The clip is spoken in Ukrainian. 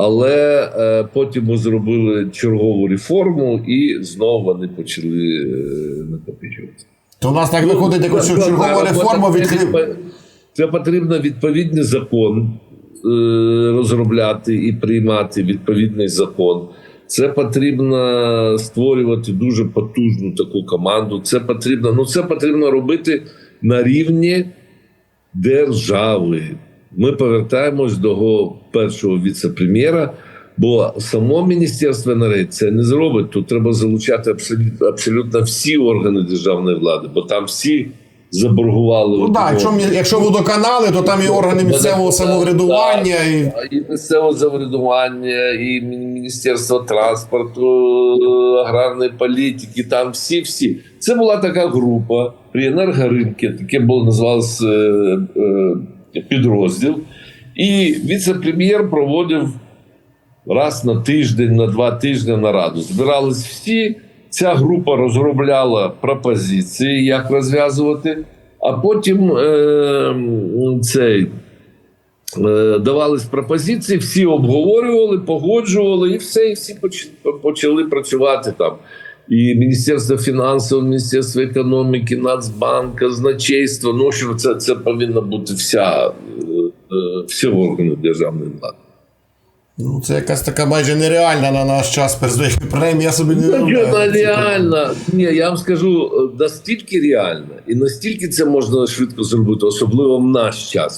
Але е, потім ми зробили чергову реформу і знову вони почали е, накопичувати. То у нас так виходить, якось що чергова реформа відкрив. Це потрібно відповідний закон е, розробляти і приймати відповідний закон. Це потрібно створювати дуже потужну таку команду. Це потрібно, ну це потрібно робити на рівні держави. Ми повертаємось до го- першого віце-прем'єра, бо само міністерство енергетики це не зробить. Тут треба залучати абсолютно, абсолютно всі органи державної влади, бо там всі заборгували. Ну так, якщо, якщо водоканали, то там і органи місцевого самоврядування. І... і місцевого самоврядування, і Міністерство транспорту, аграрної політики, там всі всі. Це була така група при енергоринки, таке було називалось е, е, підрозділ. І віце-прем'єр проводив раз на тиждень, на два тижні нараду. Збирались всі. Ця група розробляла пропозиції, як розв'язувати, а потім е, цей Е, давались пропозиції, всі обговорювали, погоджували, і все, і всі поч- почали працювати там. І Міністерство фінансів, Міністерство економіки, Нацбанк, казначейство. Ну, що це, це повинна бути вся, е, е, всі органи державної влади. Ну, це якась така майже нереальна на наш час. Принаймні, я собі не Ну, вона реально. Ні, я вам скажу, е, настільки реально, і настільки це можна швидко зробити, особливо в наш час.